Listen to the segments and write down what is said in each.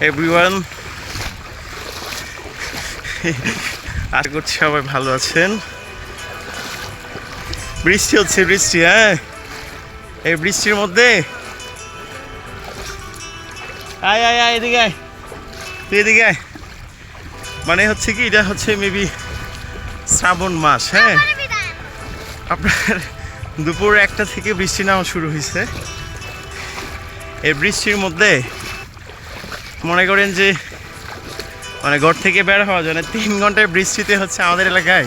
Everyone আশা করছি সবাই ভালো আছেন। বৃষ্টি হচ্ছে বৃষ্টি হ্যাঁ? এই বৃষ্টির মধ্যে। আয় আয় আয় এদিকে আয়। তুই এদিকে আয়। মানে হচ্ছে কি এটা হচ্ছে মেবি শ্রাবণ মাস হ্যাঁ? আপনার দুপুর একটা থেকে বৃষ্টি নামা শুরু হয়েছে। এই বৃষ্টির মধ্যে মনে করেন যে মানে ঘর থেকে বের হওয়া যায় না, তিন ঘন্টায় বৃষ্টিতে হচ্ছে আমাদের এলাকায়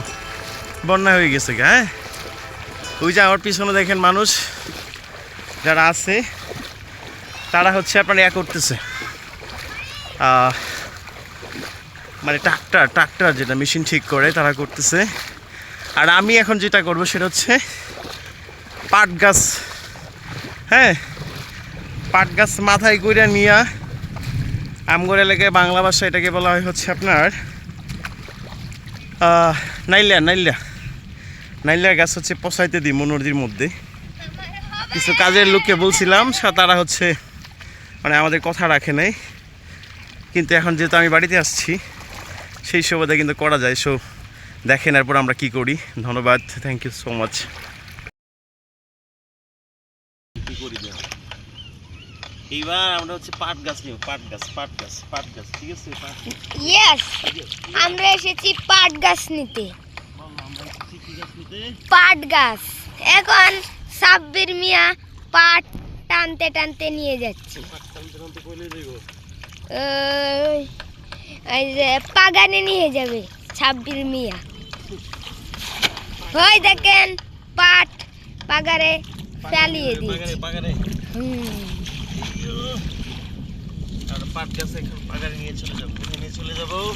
বন্যা হয়ে গেছে হ্যাঁ? ওই যে আমার পিছনে দেখেন মানুষ যারা আছে, তারা হচ্ছে আপনার ইয়া করতেছে মানে ট্রাক্টর ট্রাক্টর যেটা মেশিন ঠিক করে তারা করতেছে। আর আমি এখন যেটা করব সেটা হচ্ছে পাট গাছ হ্যাঁ? পাট গাছ মাথায় করে নিয়ে আমগর এলাকায় বাংলা ভাষা এটাকে বলা হয় হচ্ছে আপনার আহ, নাইলা নাইলা নাইলা গাছ হচ্ছে পচাইতে দিই মনোরদির মধ্যে। কিছু কাজের লোককে বলছিলাম তারা হচ্ছে মানে আমাদের কথা রাখে নাই। কিন্তু এখন যেহেতু আমি বাড়িতে আসছি সেই সুবাদে কিন্তু করা যায়। সো দেখেন এরপর আমরা কি করি। ধন্যবাদ থ্যাংক ইউ সো মাচ এইবার আমরা হচ্ছে পাট গাছ নিব পাট গাছ পাট গাছ পাট গাছ ঠিক আছে? ইয়েস আমরা এসেছি পাট গাছ নিতে। পাট গাছ। এখন সাব্বির মিয়া পাট টানতে টানতে নিয়ে যাচ্ছে। ওই যে পাগানে নিয়ে যাবে ছাব্বির মিয়া। ওই দেখেন পাট পাগারে ফেলিয়ে দিয়েছে। হুম।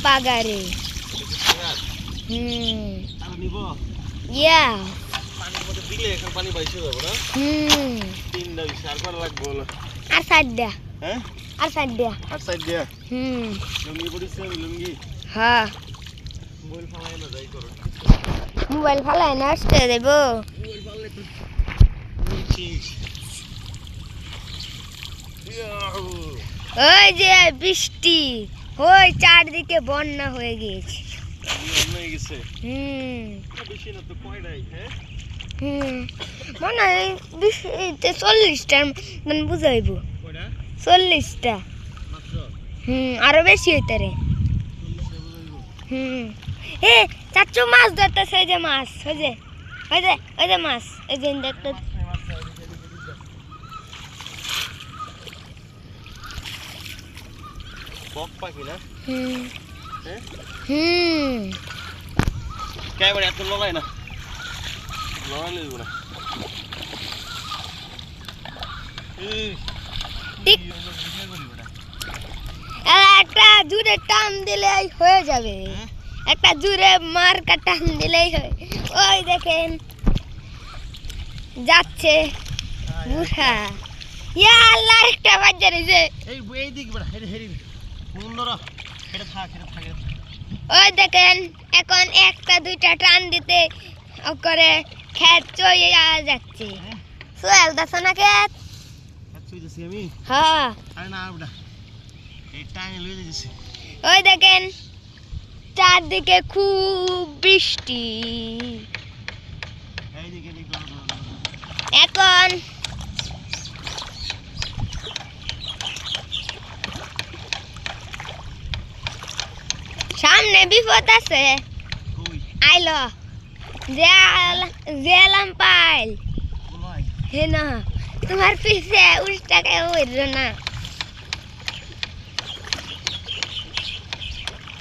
পাগারে হুম। ইয়া। বিষয় আর আর সাইডটা হ্যাঁ? আর সাইড দিয়া। হুম। লুঙ্গি পড়িছে লুঙ্গি। হ্যাঁ। মোবাইল ফালাই না যাই করো। মোবাইল ফালায় না আসতে দেব। মোবাইল তো ওই যে বৃষ্টি। ওই চারদিকে বন্যা হয়ে গিয়েছে। গেছে? হুম। হ্যাঁ? হুম। মনে হয় মতন বুঝাইব চল্লিশটা। হুম আরও বেশি হইতে রে হুম। চাচু মাছ ধরতেছে ওই যে মাছ ওই যে ওই যে ওই যে মাছ ওই যে দেখতে বক পাখি না? হ্যাঁ হুম এত না? না। একটা জুড়ে টান দিলেই হয়ে যাবে। একটা জুড়ে মার্কা টান দিলেই হয়। ওই দেখেন। যাচ্ছে। বুড়া ইয়া আল্লাহ একটা বাজার যে এই এই দিক বড় হেরি হেরি। ওই দেখেন এখন একটা দুইটা টান দিতে ও করে খেত চয়ে যাচ্ছে। সোহেল দাস না খেত? হ্যাঁ। ওই দেখেন চারদিকে খুব বৃষ্টি। এই before that eh? I love जेल जेलम पाल है ना तुम्हारे पीछे उल्टा क्या हो रहा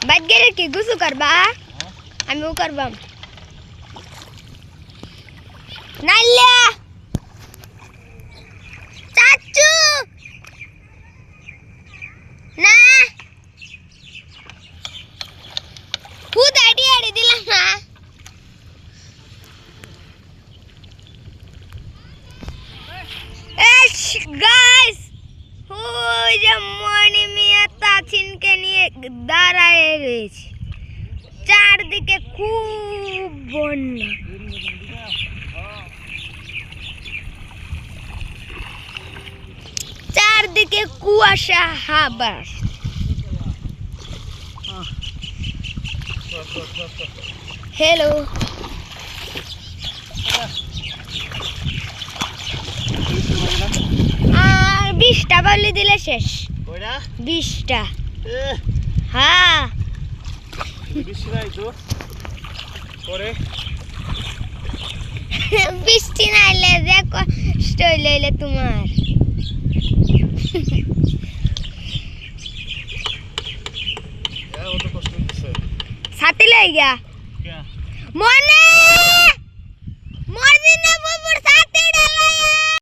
बच गए कि गुस्सू कर बा हाँ। हम वो कर बम नाल्या গাইস ওই যে মণি মিয়া তাছিনকে নিয়ে দাঁড়ায় রয়েছে। চারদিকে খুব বন্যা। চারদিকে কুয়াশা হাবার হ্যালো বিশটা বললে দিলে শেষ। বিশটা। হ্যাঁ। বৃষ্টি নাইলে যে কষ্ট লইলে তোমার। অত কষ্ট ছাতি লই গা মনে